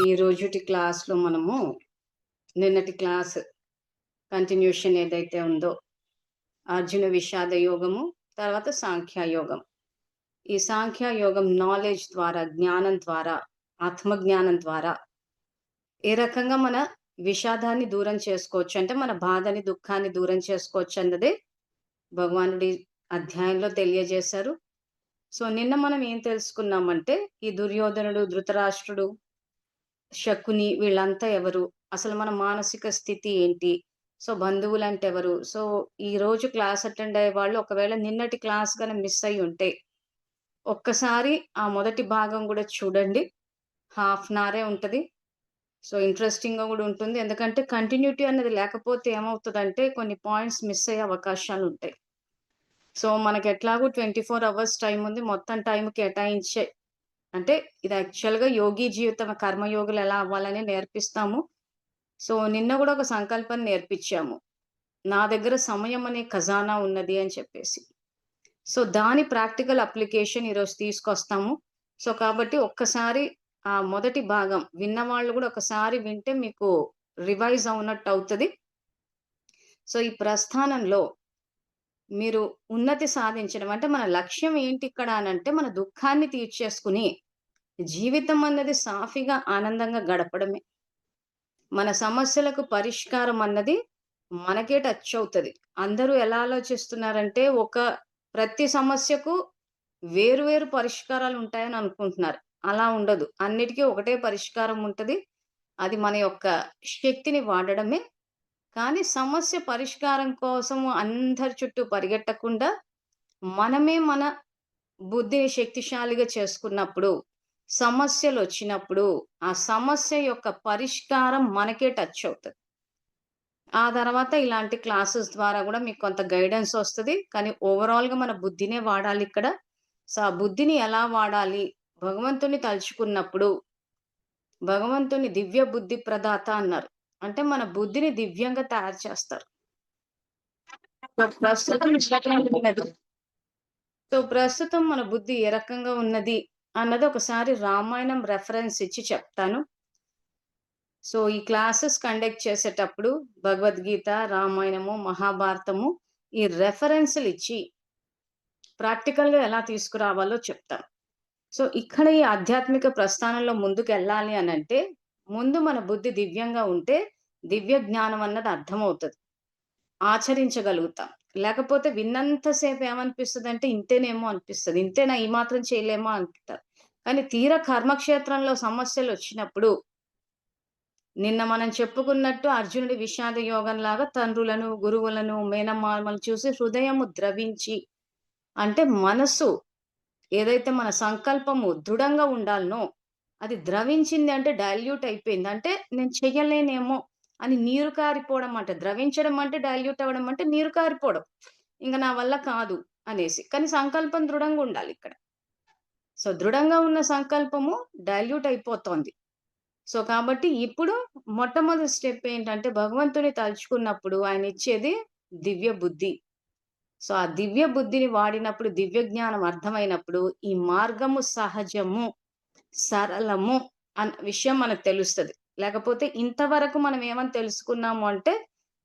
ఈ రోజుటి క్లాస్లో మనము నిన్నటి క్లాస్ కంటిన్యూషన్ ఏదైతే ఉందో అర్జున విషాద యోగము తర్వాత సాంఖ్యయోగం ఈ సాంఖ్యయోగం నాలెడ్జ్ ద్వారా జ్ఞానం ద్వారా ఆత్మజ్ఞానం ద్వారా ఏ రకంగా మన విషాదాన్ని దూరం చేసుకోవచ్చు అంటే మన బాధని దుఃఖాన్ని దూరం చేసుకోవచ్చు అన్నదే భగవానుడి అధ్యాయంలో తెలియజేశారు. సో నిన్న మనం ఏం తెలుసుకున్నామంటే ఈ దుర్యోధనుడు ధృతరాష్ట్రుడు శకుని వీళ్ళంతా ఎవరు? అసలు మన మానసిక స్థితి ఏంటి? సో బంధువులు అంటే ఎవరు సో ఈ రోజు క్లాస్ అటెండ్ అయ్యే వాళ్ళు ఒకవేళ నిన్నటి క్లాస్ కానీ మిస్ అయి ఉంటే ఒక్కసారి ఆ మొదటి భాగం కూడా చూడండి. హాఫ్ అన్ అవరే ఉంటుంది. సో ఇంట్రెస్టింగ్గా కూడా ఉంటుంది. ఎందుకంటే కంటిన్యూటీ అనేది లేకపోతే ఏమవుతుందంటే కొన్ని పాయింట్స్ మిస్ అయ్యే అవకాశాలు ఉంటాయి. సో మనకి ఎట్లాగో ట్వంటీ ఫోర్ అవర్స్ టైం ఉంది. మొత్తం టైం కేటాయించే అంటే ఇది యాక్చువల్గా యోగి జీవితం కర్మయోగులు ఎలా అవ్వాలని నేర్పిస్తాము. సో నిన్న కూడా ఒక సంకల్పం నేర్పించాము. నా దగ్గర సమయం అనే ఖజానా ఉన్నది అని చెప్పేసి. సో దాని ప్రాక్టికల్ అప్లికేషన్ ఈరోజు తీసుకొస్తాము. సో కాబట్టి ఒక్కసారి ఆ మొదటి భాగం విన్న వాళ్ళు కూడా ఒకసారి వింటే మీకు రివైజ్ అవునట్టు అవుతుంది. సో ఈ ప్రస్థానంలో మీరు ఉన్నతి సాధించడం అంటే మన లక్ష్యం ఏంటి ఇక్కడ అని అంటే మన దుఃఖాన్ని తీర్చేసుకుని జీవితం అన్నది సాఫీగా ఆనందంగా గడపడమే. మన సమస్యలకు పరిష్కారం అన్నది మనకే టచ్ అవుతుంది. అందరూ ఎలా ఆలోచిస్తున్నారంటే ఒక ప్రతి సమస్యకు వేరు వేరు పరిష్కారాలు ఉంటాయని అనుకుంటున్నారు. అలా ఉండదు. అన్నిటికీ ఒకటే పరిష్కారం ఉంటుంది. అది మన యొక్క శక్తిని వాడడమే కానీ సమస్య పరిష్కారం కోసం అందరి చుట్టూ పరిగెట్టకుండా మనమే మన బుద్ధిని శక్తిశాలిగా చేసుకున్నప్పుడు సమస్యలు వచ్చినప్పుడు ఆ సమస్య యొక్క పరిష్కారం మనకే టచ్ అవుతుంది. ఆ తర్వాత ఇలాంటి క్లాసెస్ ద్వారా కూడా మీకు కొంత గైడెన్స్ వస్తుంది. కానీ ఓవరాల్గా మన బుద్ధినే వాడాలి ఇక్కడ. సో ఆ బుద్ధిని ఎలా వాడాలి? భగవంతుని తలుచుకున్నప్పుడు భగవంతుని దివ్య బుద్ధి ప్రదాత అన్నారు. అంటే మన బుద్ధిని దివ్యంగా తయారు చేస్తారు. సో ప్రస్తుతం మన బుద్ధి ఏ రకంగా ఉన్నది అన్నది ఒకసారి రామాయణం రెఫరెన్స్ ఇచ్చి చెప్తాను. సో ఈ క్లాసెస్ కండక్ట్ చేసేటప్పుడు భగవద్గీత రామాయణము మహాభారతము ఈ రెఫరెన్స్లు ఇచ్చి ప్రాక్టికల్గా ఎలా తీసుకురావాలో చెప్తాను. సో ఇక్కడ ఈ ఆధ్యాత్మిక ప్రస్థానంలో ముందుకు వెళ్ళాలి అని అంటే ముందు మన బుద్ధి దివ్యంగా ఉంటే దివ్య జ్ఞానం అన్నది అర్థమవుతుంది. ఆచరించగలుగుతాం. లేకపోతే విన్నంతసేపు ఏమనిపిస్తుంది అంటే ఇంతేనేమో అనిపిస్తుంది. ఇంతేనా ఈ మాత్రం చేయలేమో అంటారు. కానీ తీర కర్మక్షేత్రంలో సమస్యలు వచ్చినప్పుడు నిన్న మనం చెప్పుకున్నట్టు అర్జునుడి విషాద యోగం లాగా తండ్రులను గురువులను మేనమామలు చూసి హృదయము ద్రవించి అంటే మనసు ఏదైతే మన సంకల్పము దృఢంగా ఉండాలనో అది ద్రవించింది అంటే డైల్యూట్ అయిపోయింది. అంటే నేను చెయ్యలేనేమో అని నీరు కారిపోవడం అంటే ద్రవించడం అంటే డైల్యూట్ అవ్వడం అంటే నీరు కారిపోవడం. ఇంకా నా వల్ల కాదు అనేసి. కానీ సంకల్పం దృఢంగా ఉండాలి ఇక్కడ. సో దృఢంగా ఉన్న సంకల్పము డైల్యూట్ అయిపోతోంది. సో కాబట్టి ఇప్పుడు మొట్టమొదటి స్టెప్ ఏంటంటే భగవంతుని తలుచుకున్నప్పుడు ఆయన ఇచ్చేది దివ్య బుద్ధి. సో ఆ దివ్య బుద్ధిని వాడినప్పుడు దివ్య జ్ఞానం అర్థమైనప్పుడు ఈ మార్గము సహజము. సరళము అన్న విషయం మనకు తెలుస్తుంది. లేకపోతే ఇంతవరకు మనం ఏమని తెలుసుకున్నాము అంటే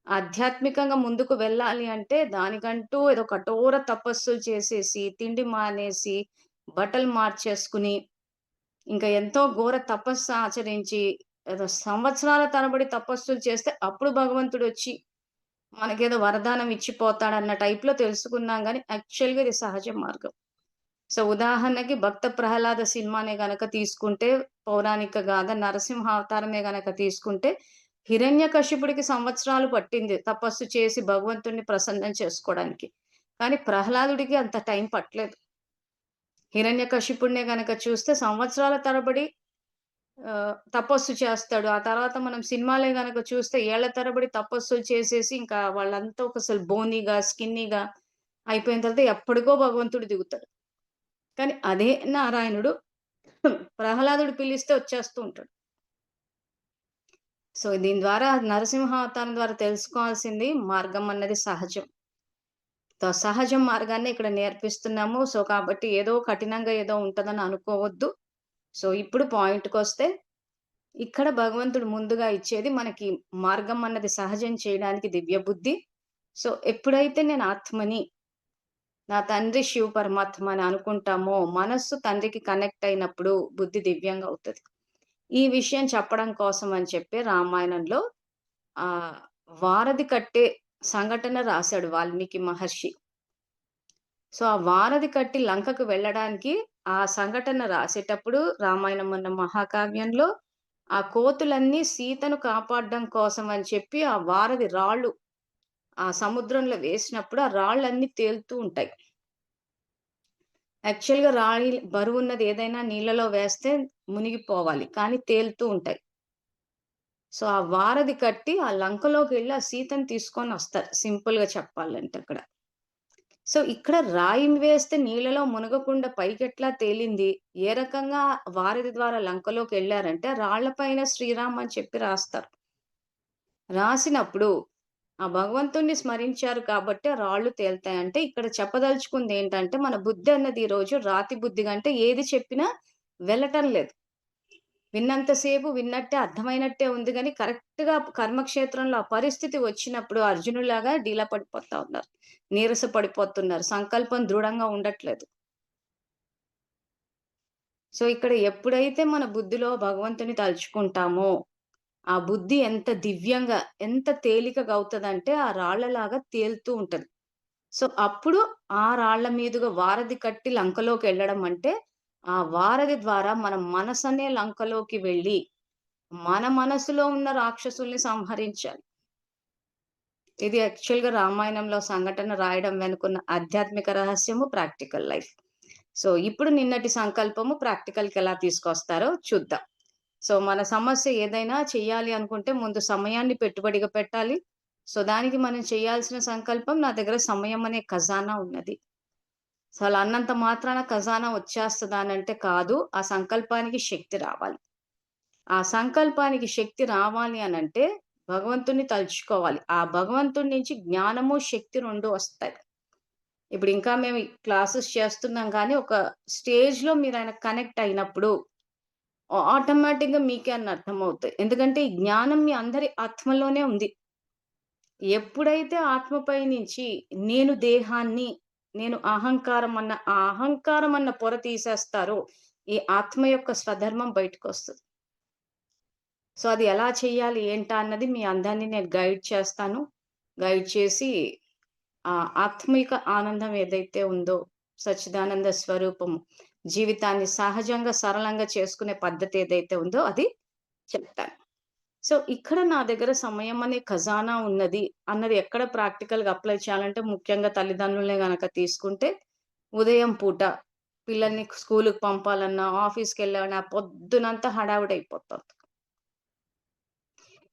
ఆధ్యాత్మికంగా ముందుకు వెళ్ళాలి అంటే దానికంటూ ఏదో కఠోర తపస్సులు చేసేసి తిండి మానేసి బట్టలు మార్చేసుకుని ఇంకా ఎంతో ఘోర తపస్సు ఆచరించి ఏదో సంవత్సరాల తరబడి తపస్సులు చేస్తే అప్పుడు భగవంతుడు వచ్చి మనకేదో వరదానం ఇచ్చిపోతాడన్న టైప్లో తెలుసుకున్నాం కానీ యాక్చువల్గా ఇది సహజ మార్గం. సో ఉదాహరణకి భక్త ప్రహ్లాద సినిమానే గనక తీసుకుంటే పౌరాణిక గాథ నరసింహ అవతారమే గనక తీసుకుంటే హిరణ్య కశ్యపుడికి సంవత్సరాలు పట్టింది తపస్సు చేసి భగవంతుడిని ప్రసన్నం చేసుకోవడానికి. కానీ ప్రహ్లాదుడికి అంత టైం పట్టలేదు. హిరణ్య కశ్యపుడినే గనక చూస్తే సంవత్సరాల తరబడి తపస్సు చేస్తాడు. ఆ తర్వాత మనం సినిమాలే గనక చూస్తే ఏళ్ళ తరబడి తపస్సులు చేసేసి ఇంకా వాళ్ళంతా ఒకసారి బోనీగా స్కిన్నీగా అయిపోయిన తర్వాత ఎప్పటికో భగవంతుడు దిగుతాడు. కానీ అదే నారాయణుడు ప్రహ్లాదుడు పిలిస్తే వచ్చేస్తూ ఉంటాడు. సో దీని ద్వారా నరసింహ అవతారం ద్వారా తెలుసుకోవాల్సింది మార్గం అన్నది సహజం. సహజం మార్గాన్ని ఇక్కడ నేర్పిస్తున్నాము. సో కాబట్టి ఏదో కఠినంగా ఏదో ఉంటుందని అనుకోవద్దు. సో ఇప్పుడు పాయింట్కి వస్తే ఇక్కడ భగవంతుడు ముందుగా ఇచ్చేది మనకి మార్గం అన్నది సహజం చేయడానికి దివ్య బుద్ధి. సో, ఎప్పుడైతే నేను ఆత్మని, నా తండ్రి శివ పరమాత్మ అని అనుకుంటామో, మనస్సు తండ్రికి కనెక్ట్ అయినప్పుడు బుద్ధి దివ్యంగా అవుతుంది ఈ విషయం చెప్పడం కోసం అని చెప్పి రామాయణంలో ఆ వారధి కట్టే సంఘటన రాశాడు వాల్మీకి మహర్షి. సో, ఆ వారధి కట్టి లంకకు వెళ్ళడానికి ఆ సంఘటన రాసేటప్పుడు రామాయణం అన్న మహాకావ్యంలో ఆ కోతులన్నీ సీతను కాపాడడం కోసం అని చెప్పి ఆ వారధి రాళ్ళు ఆ సముద్రంలో వేసినప్పుడు ఆ రాళ్ళన్నీ తేలుతూ ఉంటాయి. యాక్చువల్‌గా రాయి బరువున్నది ఏదైనా నీళ్ళలో వేస్తే మునిగిపోవాలి. కానీ తేలుతూ ఉంటాయి. సో, ఆ వారధి కట్టి ఆ లంకలోకి వెళ్ళి ఆ సీతను తీసుకొనొస్తారు. సింపుల్‌గా చెప్పాలంటే అక్కడ. సో, ఇక్కడ రాయి వేస్తే నీళ్ళలో మునగకుండా పైకెట్లా తేలింది? ఏ రకంగా వారధి ద్వారా లంకలోకి వెళ్ళారంటే రాళ్ళ పైన శ్రీరామ్ అని చెప్పి రాస్తారు. రాసినప్పుడు ఆ భగవంతుణ్ణి స్మరించారు కాబట్టి రాళ్ళు తేలుతాయి. అంటే ఇక్కడ చెప్పదలుచుకుందేంటంటే మన బుద్ధి అన్నది ఈరోజు రాతి బుద్ధి కంటే ఏది చెప్పినా వెళ్ళటం లేదు. విన్నంత సేపు విన్నట్టే అర్థమైనట్టే ఉంది కానీ కరెక్ట్‌గా కర్మక్షేత్రంలో ఆ పరిస్థితి వచ్చినప్పుడు అర్జునులాగా డీలా పడిపోతా ఉన్నారు. నీరస పడిపోతున్నారు. సంకల్పం దృఢంగా ఉండట్లేదు. సో, ఇక్కడ ఎప్పుడైతే మన బుద్ధిలో భగవంతుని తలుచుకుంటామో, ఆ బుద్ధి ఎంత దివ్యంగా, ఎంత తేలికగా అవుతుందంటే ఆ రాళ్ళలాగా తేలుతూ ఉంటది. సో, అప్పుడు ఆ రాళ్ళ మీదుగా వారధి కట్టి లంకలోకి వెళ్ళడం అంటే, ఆ వారధి ద్వారా మన మనసనే లంకలోకి వెళ్ళి, మన మనసులో ఉన్న రాక్షసుల్ని సంహరించాలి. ఇది యాక్చువల్‌గా రామాయణంలో సంఘటన రాయడం వెనుకున్న ఆధ్యాత్మిక రహస్యము, ప్రాక్టికల్ లైఫ్. సో, ఇప్పుడు నిన్నటి సంకల్పము ప్రాక్టికల్‌కి ఎలా తీసుకొస్తారో చూద్దాం. సో, మన సమస్య ఏదైనా చెయ్యాలి అనుకుంటే ముందు సమయాన్ని పెట్టుబడిగా పెట్టాలి. సో, దానికి మనం చేయాల్సిన సంకల్పం నా దగ్గర సమయం అనే ఖజానా ఉన్నది. సో, అలా అన్నంత మాత్రాన ఖజానా వచ్చేస్తుందా అని అంటే కాదు. ఆ సంకల్పానికి శక్తి రావాలి. ఆ సంకల్పానికి శక్తి రావాలి అని అంటే భగవంతుణ్ణి తలుచుకోవాలి. ఆ భగవంతుడి నుంచి జ్ఞానము, శక్తి రెండు వస్తాయి. ఇప్పుడు ఇంకా మేము క్లాసెస్ చేస్తున్నాం కానీ ఒక స్టేజ్‌లో మీరు ఆయన కనెక్ట్ అయినప్పుడు ఆటోమేటిక్‌గా మీకే అని అర్థమవుతాయి. ఎందుకంటే ఈ జ్ఞానం మీ అందరి ఆత్మలోనే ఉంది. ఎప్పుడైతే ఆత్మపై నుంచి నేను దేహాన్ని, నేను అహంకారం అన్న ఆ అహంకారం అన్న పొర తీసేస్తారో, ఈ ఆత్మ యొక్క స్వధర్మం బయటకొస్తది. సో, అది ఎలా చేయాలి ఏంటా అన్నది మీ అందరిని నేను గైడ్ చేస్తాను. గైడ్ చేసి ఆ ఆత్మిక ఆనందం ఏదైతే ఉందో, సచ్చిదానంద స్వరూపము, జీవితాన్ని సహజంగా, సరళంగా చేసుకునే పద్ధతి ఏదైతే ఉందో అది చెప్తాను. సో, ఇక్కడ నా దగ్గర సమయం అనే ఖజానా ఉన్నది అన్నది ఎక్కడ ప్రాక్టికల్‌గా అప్లై చేయాలంటే ముఖ్యంగా తల్లిదండ్రులనే గనక తీసుకుంటే, ఉదయం పూట పిల్లల్ని స్కూల్కి పంపాలన్నా, ఆఫీస్కి వెళ్ళాలన్నా పొద్దునంతా హడావిడైపోతుంది.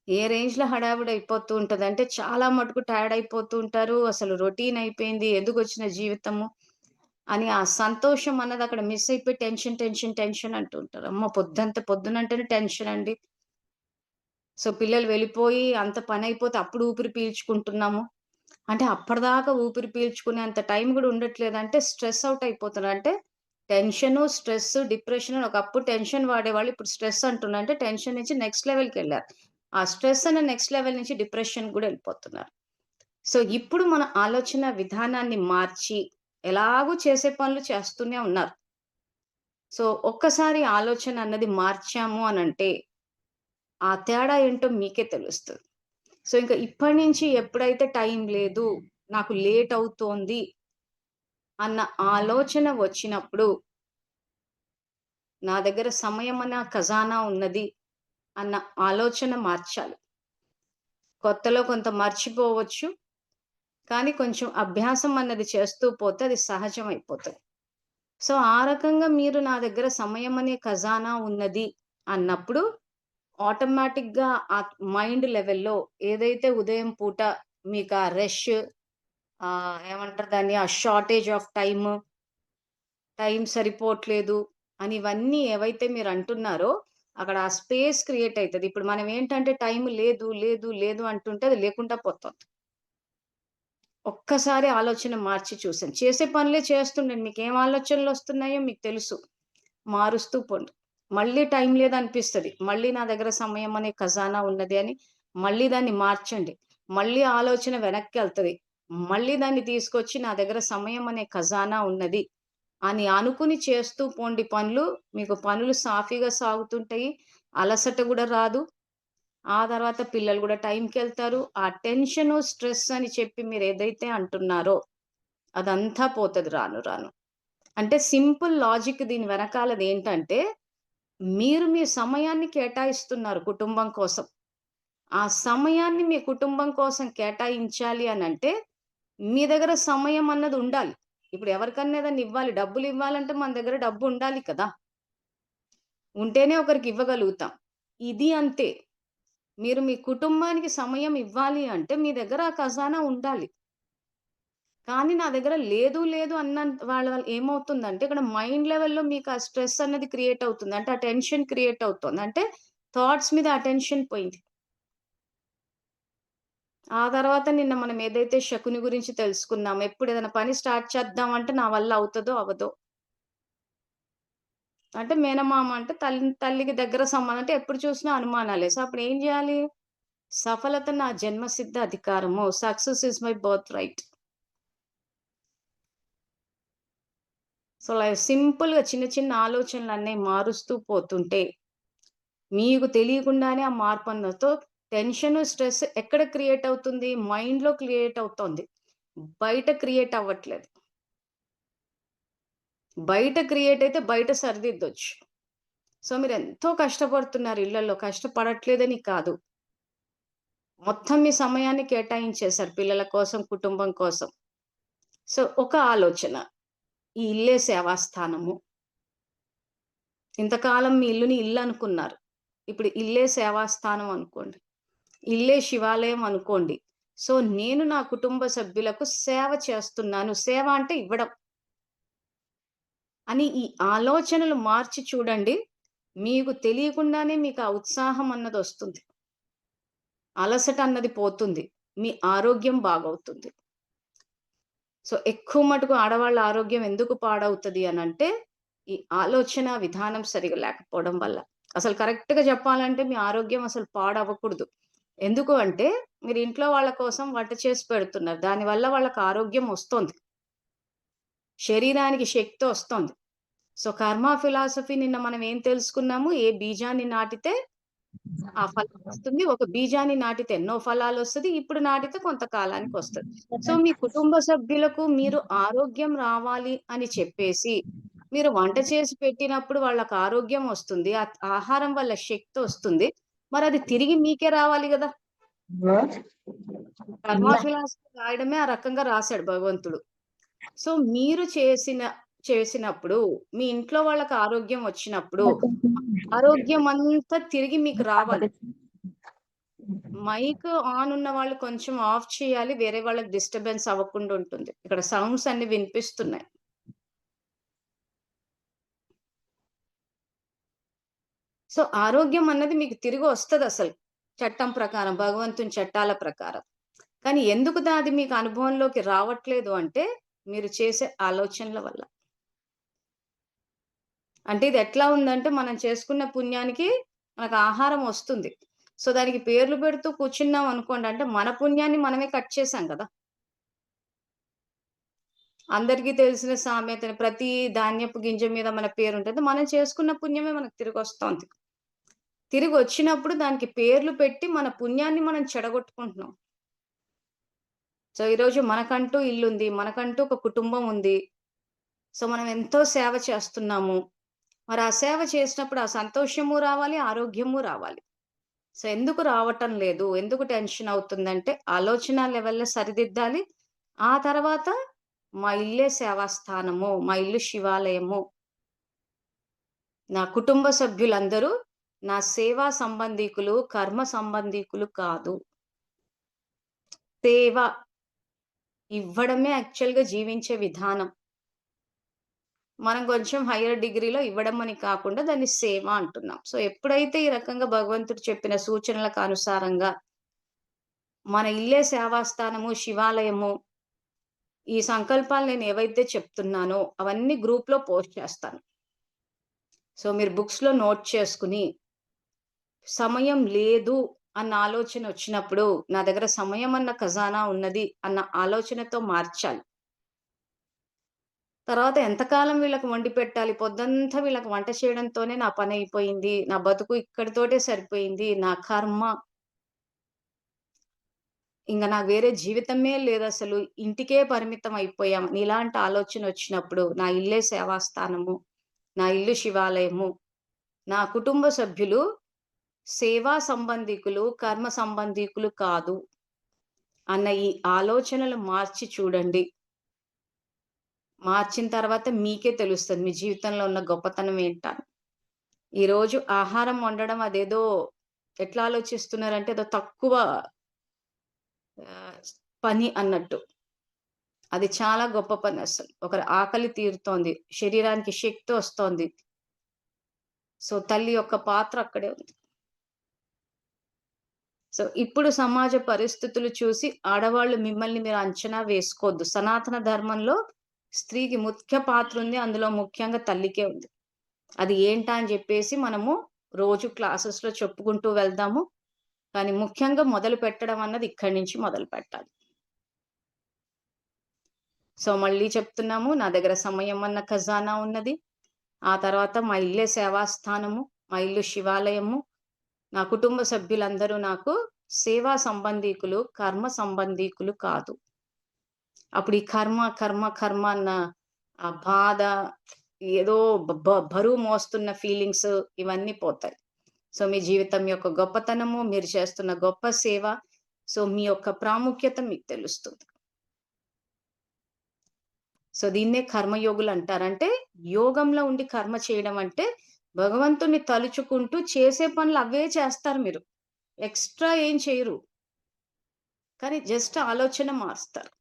ఏ రేంజ్‌లో హడావిడి అయిపోతూ ఉంటదంటే, చాలా మటుకు టైర్డ్ అయిపోతూ ఉంటారు. అసలు రొటీన్ అయిపోయింది. ఎందుకు వచ్చిన జీవితము అని ఆ సంతోషం అన్నది అక్కడ మిస్ అయిపోయి టెన్షన్, టెన్షన్, టెన్షన్ అంటుంటారు అమ్మ అమ్మో! పొద్దునంటేనే టెన్షన్ అండి. సో, పిల్లలు వెళ్ళిపోయి అంత పని అయిపోతే అప్పుడు ఊపిరి పీల్చుకుంటున్నాము. అంటే అప్పటిదాకా ఊపిరి పీల్చుకునే అంత టైం కూడా ఉండట్లేదు. అంటే స్ట్రెస్ అవుట్ అయిపోతున్నారు. అంటే టెన్షన్ స్ట్రెస్, డిప్రెషన్ ఒకప్పుడు టెన్షన్ వాడేవాళ్ళు. ఇప్పుడు స్ట్రెస్ అంటున్నారు. అంటే టెన్షన్ నుంచి నెక్స్ట్ లెవెల్కి వెళ్ళారు ఆ స్ట్రెస్ అనే నెక్స్ట్ లెవెల్ నుంచి డిప్రెషన్ కూడా వెళ్ళిపోతున్నారు సో, ఇప్పుడు మన ఆలోచన విధానాన్ని మార్చి ఎలాగూ చేసే పనులు చేస్తూనే ఉన్నారు. సో, ఒక్కసారి ఆలోచన అన్నది మార్చాము అని అంటే ఆ తేడా ఏంటో మీకే తెలుస్తుంది సో, ఇంకా ఇప్పటి నుంచి ఎప్పుడైతే టైం లేదు, నాకు లేట్ అవుతోంది అన్న ఆలోచన వచ్చినప్పుడు నా దగ్గర సమయం అన్న ఖజానా ఉన్నది అన్న ఆలోచన మార్చాలి. కొత్తలో కొంత మర్చిపోవచ్చు. కానీ కొంచెం అభ్యాసం అన్నది చేస్తూ పోతే అది సహజం అయిపోతుంది సో, ఆ రకంగా మీరు నా దగ్గర సమయం అనే ఖజానా ఉన్నది అన్నప్పుడు ఆటోమేటిక్గా ఆ మైండ్ లెవెల్‌లో ఏదైతే ఉదయం పూట మీకు ఆ రష్ ఆ ఏమంటారు దాన్ని ఆ షార్టేజ్ ఆఫ్ టైమ్, టైం సరిపోవట్లేదు అని ఇవన్నీ ఏవైతే మీరు అంటున్నారో అక్కడ ఆ స్పేస్ క్రియేట్ అవుతుంది ఇప్పుడు మనం ఏంటంటే టైం లేదు, లేదు, లేదు అంటుంటే అది లేకుండా పోతుంది. ఒక్కసారి ఆలోచన మార్చి చూసాను. చేసే పనులే చేస్తుండండి. ఆలోచనలు వస్తున్నాయో మీకు తెలుసు. మారుస్తూ పోండి. మళ్ళీ టైం లేదనిపిస్తుంది మళ్ళీ నా దగ్గర సమయం అనే ఖజానా ఉన్నది అని మళ్ళీ దాన్ని మార్చండి. మళ్ళీ ఆలోచన వెనక్కి వెళ్తుంది మళ్ళీ దాన్ని తీసుకొచ్చి నా దగ్గర సమయం అనే ఖజానా ఉన్నది అని అనుకుని చేస్తూ పోండి పనులు. మీకు పనులు సాఫీగా సాగుతుంటాయి. అలసట కూడా రాదు. ఆ తర్వాత పిల్లలు కూడా టైంకి వెళ్తారు ఆ టెన్షన్ స్ట్రెస్ అని చెప్పి మీరు ఏదైతే అంటున్నారో అదంతా పోతుంది రాను రాను. అంటే సింపుల్ లాజిక్ దీని వెనకాలది ఏంటంటే మీరు మీ సమయాన్ని కేటాయిస్తున్నారు కుటుంబం కోసం. ఆ సమయాన్ని మీ కుటుంబం కోసం కేటాయించాలి అని అంటే మీ దగ్గర సమయం అన్నది ఉండాలి. ఇప్పుడు ఎవరికన్నా ఏదైనా ఇవ్వాలి, డబ్బులివ్వాలంటే మన దగ్గర డబ్బు ఉండాలి కదా! ఉంటేనే ఒకరికి ఇవ్వగలుగుతాం ఇది అంతే. మీరు మీ కుటుంబానికి సమయం ఇవ్వాలి అంటే మీ దగ్గర ఆ ఖజానా ఉండాలి. కానీ నా దగ్గర లేదు, లేదు అన్న వాళ్ళ వల్ల ఏమవుతుందంటే ఇక్కడ మైండ్ లెవెల్‌లో మీకు ఆ స్ట్రెస్ అన్నది క్రియేట్ అవుతుంది. అంటే ఆ టెన్షన్ క్రియేట్ అవుతుంది అంటే థాట్స్ మీద అటెన్షన్ పోయింది. ఆ తర్వాత నిన్న మనం ఏదైతే శకుని గురించి తెలుసుకున్నామో, ఎప్పుడేదైనా పని స్టార్ట్ చేద్దాం అంటే నా వల్ల అవుతుందో అవదో అంటే మేనమామ అంటే తల్లి తల్లికి దగ్గర సంబంధం అంటే ఎప్పుడు చూసినా అనుమానాలే. సో, అప్పుడు ఏం చేయాలి సఫలత నా జన్మసిద్ధ అధికారము. Success is my birth right. So, లై సింపుల్‌గా చిన్న చిన్న ఆలోచనలు అన్నీ మారుస్తూ పోతుంటే, మీకు తెలియకుండానే ఆ మార్పన్నతో టెన్షన్ స్ట్రెస్ ఎక్కడ క్రియేట్ అవుతుంది? మైండ్‌లో క్రియేట్ అవుతోంది. బయట క్రియేట్ అవ్వట్లేదు. బయట క్రియేట్ అయితే బయట సరిదిద్దొచ్చు. సో, మీరెంతో కష్టపడుతున్నారు ఇళ్ళలో కష్టపడట్లేదని కాదు. మొత్తం మీ సమయాన్ని కేటాయించేశారు పిల్లల కోసం, కుటుంబం కోసం. సో, ఒక ఆలోచన. ఈ ఇల్లే సేవాస్థానము. ఇంతకాలం మీ ఇల్లుని ఇల్లు అనుకున్నారు ఇప్పుడు ఇల్లే సేవాస్థానం అనుకోండి. ఇల్లే శివాలయం అనుకోండి. సో, నేను నా కుటుంబ సభ్యులకు సేవ చేస్తున్నాను. సేవ అంటే ఇవ్వడం. అని ఈ ఆలోచనలు మార్చి చూడండి. మీకు తెలియకుండానే మీకు ఆ ఉత్సాహం అన్నదొస్తుంది. అలసట అన్నది పోతుంది. మీ ఆరోగ్యం బాగవుతుంది. సో, ఎక్కువ మటుకు ఆడవాళ్ళ ఆరోగ్యం ఎందుకు పాడవుతది అనంటే, ఈ ఆలోచన విధానం సరిగా లేకపోవడం వల్ల. అసలు కరెక్ట్‌గా చెప్పాలంటే మీ ఆరోగ్యం అసలు పాడవ్వకూడదు. ఎందుకు అంటే, మీరు ఇంట్లో వాళ్ళ కోసం వంట చేసి పెడుతున్నారు. దానివల్ల వాళ్ళకి ఆరోగ్యం వస్తుంది శరీరానికి శక్తి ఒస్తోంది. సో, కర్మ ఫిలాసఫీ నిన్న మనం ఏం తెలుసుకున్నాము? ఏ బీజాన్ని నాటితే ఆ ఫలం వస్తుంది. ఒక బీజాన్ని నాటితే ఎన్నో ఫలాలొస్తది. ఇప్పుడు నాటితే కొంత కాలానికొస్తది. సో, మీ కుటుంబ సభ్యులకు మీరు ఆరోగ్యం రావాలి అని చెప్పేసి, మీరు వంట చేసి పెట్టినప్పుడు వాళ్ళకి ఆరోగ్యం వస్తుంది. ఆహారం వల్ల శక్తొస్తుంది. మరది తిరిగి మీకే రావాలి గదా! కర్మ ఫిలాసఫీ రాయడమే ఆ రకంగా రాసాడు భగవంతుడు. సో, మీరు చేసిన చేసినప్పుడు, మీ ఇంట్లో వాళ్ళకి ఆరోగ్యం వచ్చినప్పుడు, ఆరోగ్యం అంతా తిరిగి మీకు రావాలి. మైక్ ఆన్ ఉన్న వాళ్ళు కొంచెం ఆఫ్ చేయాలి. వేరే వాళ్ళకి డిస్టర్బెన్స్ అవ్వకుండా ఉంటుంది. ఇక్కడ సౌండ్స్ అన్ని వినిపిస్తున్నాయి. సో, ఆరోగ్యం అన్నది మీకు తిరిగి వస్తుంది అసలు చట్టం ప్రకారం, భగవంతుని చట్టాల ప్రకారం. కానీ ఎందుకు అది మీకు అనుభవంలోకి రావట్లేదు అంటే, మీరు చేసే ఆలోచనల వల్ల. అంటే ఇది ఎట్లా ఉందంటే, మనం చేసుకున్న పుణ్యానికి మనకు ఆహారం వస్తుంది. సో, దానికి పేర్లు పెడుతూ కూర్చున్నాం అనుకోండి, అంటే మన పుణ్యాన్ని మనమే కట్ చేసాం కదా అందరికీ తెలిసిన సామెతని ప్రతి ధాన్యపు గింజ మీద మన పేరు ఉంటుంది మనం చేసుకున్న పుణ్యమే మనకు తిరిగి వస్తుంది తిరిగి వచ్చినప్పుడు దానికి పేర్లు పెట్టి మన పుణ్యాన్ని మనం చెడగొట్టుకుంటున్నాం. సో, ఈరోజు మనకంటూ ఇల్లుంది. మనకంటూ ఒక కుటుంబం ఉంది. సో, మనం ఎంతో సేవ చేస్తున్నాము. మరి ఆ సేవ చేసినప్పుడు ఆ సంతోషము రావాలి, ఆరోగ్యము రావాలి. సో, ఎందుకు రావటం లేదు? ఎందుకు టెన్షన్ అవుతుందంటే, ఆలోచన లెవెల్‌లో సరిదిద్దాలి. ఆ తర్వాత మా ఇల్లే సేవాస్థానము. మా ఇల్లు శివాలయము. నా కుటుంబ సభ్యులందరూ నా సేవా సంబంధీకులు, కర్మ సంబంధీకులు కాదు. సేవ ఇవ్వడమే యాక్చువల్‌గా జీవించే విధానం. మనం కొంచెం హయ్యర్ డిగ్రీలో ఇవ్వడం అని కాకుండా దాన్ని సేవ అంటున్నాం. సో, ఎప్పుడైతే ఈ రకంగా భగవంతుడు చెప్పిన సూచనలకు అనుసారంగా మన ఇల్లే సేవాస్థానము, శివాలయము ఈ సంకల్పాలు నేను ఏవైతే చెప్తున్నానో అవన్నీ గ్రూప్‌లో పోస్ట్ చేస్తాను. సో మీరు బుక్స్‌లో నోట్ చేసుకుని సమయం లేదు అన్న ఆలోచన వచ్చినప్పుడు, నా దగ్గర సమయం అన్న ఖజానా ఉన్నది అన్న ఆలోచనతో మార్చాలి. తర్వాత ఎంతకాలం వీళ్ళకి వండి పెట్టాలి? పొద్దంతా వీళ్ళకి వంట చేయడంతోనే నా పని అయిపోయింది నా బతుకు ఇక్కడితోటే సరిపోయింది. నా కర్మ ఇంకా నాకు వేరే జీవితమే అసలు ఇంటికే పరిమితం అయిపోయాం. ఇలాంటి ఆలోచనొచ్చినప్పుడు నా ఇల్లే సేవాస్థానము. నా ఇల్లు శివాలయము. నా కుటుంబ సభ్యులు సేవా సంబంధికులు, కర్మ సంబంధికులు కాదు. అన్న ఈ ఆలోచనలు మార్చి చూడండి. మార్చిన తర్వాత మీకే తెలుస్తుంది మీ జీవితంలో ఉన్న గొప్పతనం ఏంటని. ఈరోజు ఆహారం వండడం అదేదో ఎట్లా ఆలోచిస్తున్నారంటే ఏదో తక్కువ పని అన్నట్టు. అది చాలా గొప్ప పని అసలు ఒకరి ఆకలి తీరుతోంది. శరీరానికి శక్తి వస్తోంది. సో, తల్లి యొక్క పాత్ర అక్కడే ఉంది. సో, ఇప్పుడు సమాజ పరిస్థితులు చూసి ఆడవాళ్ళు మిమ్మల్ని మీరు అంచనా వేసుకోవద్దు. సనాతన ధర్మంలో స్త్రీకి ముఖ్య పాత్ర ఉంది అందులో ముఖ్యంగా తల్లికే ఉంది. అది ఏంటా అని చెప్పేసి మనము రోజు క్లాసెస్‌లో చెప్పుకుంటూ వెళ్దాము. కానీ ముఖ్యంగా మొదలు పెట్టడం అన్నది ఇక్కడి నుంచి మొదలు పెట్టాలి. సో, మళ్ళీ చెప్తున్నాము. నా దగ్గర సమయం అన్న ఖజానా ఉన్నది. ఆ తర్వాత మా ఇల్లే సేవాస్థానము. మా ఇల్లు శివాలయము. నా కుటుంబ సభ్యులందరూ నాకు సేవా సంబంధీకులు, కర్మ సంబంధీకులు కాదు. అప్పుడు ఈ కర్మ, కర్మ, కర్మ అన్న ఆ బాధ, ఏదో బరువు మోస్తున్న ఫీలింగ్స్ ఇవన్నీ పోతాయి. సో, మీ జీవితం యొక్క గొప్పతనము, మీరు చేస్తున్న గొప్ప సేవ, సో, మీ యొక్క ప్రాముఖ్యత మీకు తెలుస్తుంది. సో, దీన్నే కర్మయోగులు అంటారంటే యోగంలో ఉండి కర్మ చేయడం అంటే భగవంతుణ్ణి తలుచుకుంటూ చేసే పనులు అవే చేస్తారు మీరు. ఎక్స్‌ట్రా ఏం చేయరు. కానీ జస్ట్ ఆలోచన మారుస్తారు.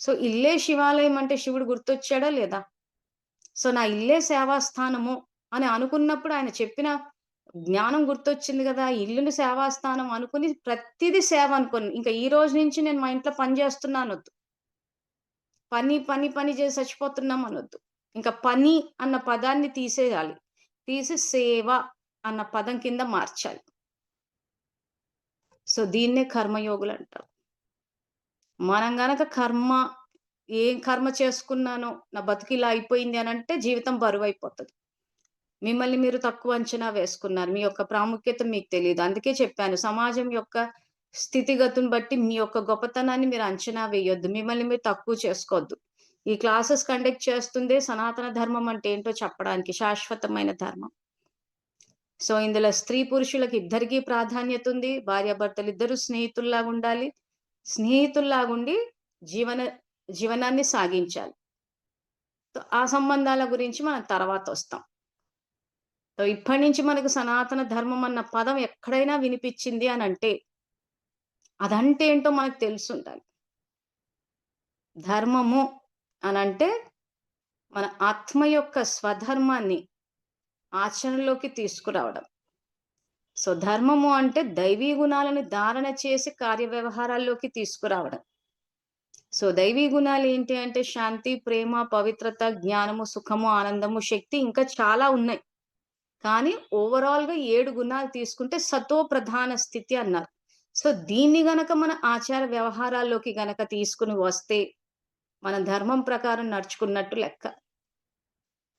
సో, ఇల్లే శివాలయం అంటే శివుడు గుర్తొచ్చాడా లేదా? సో, నా ఇల్లే సేవాస్థానము అని అనుకున్నప్పుడు ఆయన చెప్పిన జ్ఞానం గుర్తొచ్చింది కదా ఇల్లుని సేవాస్థానం అనుకుని ప్రతిదీ సేవ అనుకుని ఇంకా ఈ రోజు నుంచి నేను మా ఇంట్లో పని చేస్తున్నాను అనొద్దు. పని, పని, పని చేసి చచ్చిపోతున్నాం అనొద్దు. ఇంకా పని అన్న పదాన్ని తీసేయాలి. తీసి సేవ అన్న పదం కింద మార్చాలి. సో, దీన్నే కర్మయోగులంటారు. మనం గనక కర్మ ఏం కర్మ చేసుకున్నానో, నా బతుకిలా అయిపోయింది అని అంటే జీవితం బరువైపోతది. మిమ్మల్ని మీరు తక్కువ అంచనా వేసుకున్నారు. మీ యొక్క ప్రాముఖ్యత మీకు తెలియదు అందుకే చెప్పాను. సమాజం యొక్క స్థితిగతుని బట్టి మీ యొక్క గొప్పతనాన్ని మీరు అంచనా వేయొద్దు. మిమ్మల్ని మీరు తక్కువ చేసుకోవద్దు. ఈ క్లాసెస్ కండక్ట్ చేస్తుందే సనాతన ధర్మం అంటే ఏంటో చెప్పడానికి. శాశ్వతమైన ధర్మం. సో, ఇందులో స్త్రీ పురుషులకి ఇద్దరికీ ప్రాధాన్యత ఉంది. భార్యాభర్తలు ఇద్దరు స్నేహితుల్లాగా ఉండాలి స్నేహితుల్లాగా స్నేహితుల్లాగుండి జీవన జీవనాన్ని సాగించాలి. ఆ సంబంధాల గురించి మనం తర్వాతొస్తాం. సో, ఇప్పటి నుంచి మనకు సనాతన ధర్మం అన్న పదం ఎక్కడైనా వినిపించింది అని అంటే అదంటే ఏంటో మనకు తెలిసుండాలి. ధర్మము అని అంటే మన ఆత్మ యొక్క స్వధర్మాన్ని ఆచరణలోకి తీసుకురావడం. సో, ధర్మము అంటే దైవీ గుణాలను ధారణ చేసి కార్యవ్యవహారాల్లోకి తీసుకురావడం. సో, దైవీ గుణాలు ఏంటి అంటే శాంతి, ప్రేమ, పవిత్రత, జ్ఞానము, సుఖము, ఆనందము, శక్తి ఇంకా చాలా ఉన్నాయి. కానీ ఓవరాల్‌గా ఏడు గుణాలు తీసుకుంటే సతో ప్రధాన స్థితి అన్నారు. సో, దీన్ని గనక మన ఆచార వ్యవహారాల్లోకి గనక తీసుకుని వస్తే, మనం ధర్మం ప్రకారం నడుచుకున్నట్టు లెక్క.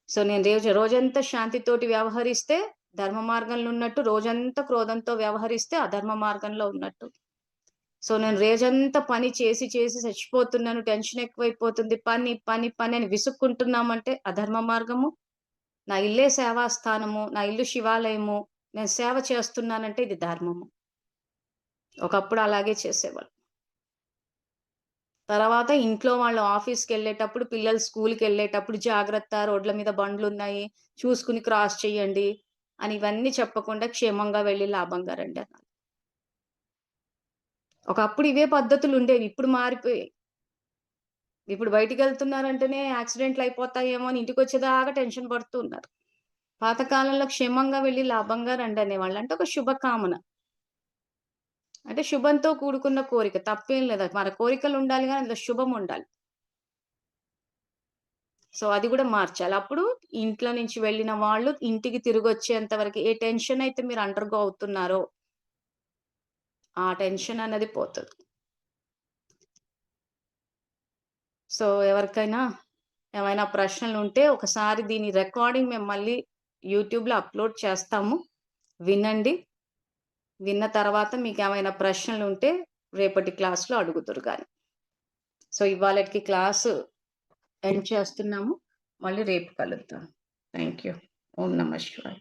సో, నేను రోజు రోజంతా శాంతితోటి వ్యవహరిస్తే ధర్మ మార్గంలో ఉన్నట్టు, రోజంతా క్రోధంతో వ్యవహరిస్తే అధర్మ మార్గంలో ఉన్నట్టు. సో, నేను రోజంతా పని చేసి, చేసి చచ్చిపోతున్నాను. టెన్షన్ ఎక్కువైపోతుంది. పని, పని, పని అని విసుక్కుంటున్నామంటే అధర్మ మార్గము. నా ఇల్లే సేవాస్థానము. నా ఇల్లు శివాలయము. నేను సేవ చేస్తున్నానంటే ఇది ధర్మము. ఒకప్పుడు అలాగే చేసేవాళ్ళు. తర్వాత ఇంట్లో వాళ్ళు ఆఫీస్‌కెళ్ళేటప్పుడు, పిల్లలు స్కూలుకెళ్ళేటప్పుడు జాగ్రత్త రోడ్ల మీద బండ్లు ఉన్నాయి చూసుకొని క్రాస్ చేయండి. అని ఇవన్నీ చెప్పకుండా క్షేమంగా వెళ్ళి లాభంగా రండి అన్నారు ఒకప్పుడు ఇవే పద్ధతులు ఉండేవి ఇప్పుడు మారిపోయాయి. ఇప్పుడు బయటికెళ్తున్నారంటేనే యాక్సిడెంట్‌లయిపోతాయేమో అని ఇంటికొచ్చేదాకా టెన్షన్ పడుతూ ఉన్నారు. పాత క్షేమంగా వెళ్ళి లాభంగా రండి అనేవాళ్ళు. అంటే ఒక శుభకామన. అంటే శుభంతో కూడుకున్న కోరిక. తప్పేం లేదు. మన కోరికలు ఉండాలి కానీ అందులో శుభం ఉండాలి. సో, అది కూడా మార్చాలి. అప్పుడు ఇంట్లో నుంచి వెళ్ళిన వాళ్ళు ఇంటికి తిరిగొచ్చేంత వరకు ఏ టెన్షన్ అయితే మీరు అండర్‌గో అవుతున్నారో ఆ టెన్షన్ అనేది పోతుంది సో, ఎవరికైనా ఏమైనా ప్రశ్నలు ఉంటే ఒకసారి దీని రికార్డింగ్ మేము మళ్ళీ యూట్యూబ్‌లో అప్‌లోడ్ చేస్తాము. వినండి. విన్న తర్వాత మీకు ఏమైనా ప్రశ్నలు ఉంటే రేపటి క్లాస్‌లో అడుగుతారు కానీ సో, ఇవాళకి క్లాసు ఎండ్ చేస్తున్నాము. మళ్ళీ రేపు కలుద్దాం. Thank you. ఓం నమః శివాయ.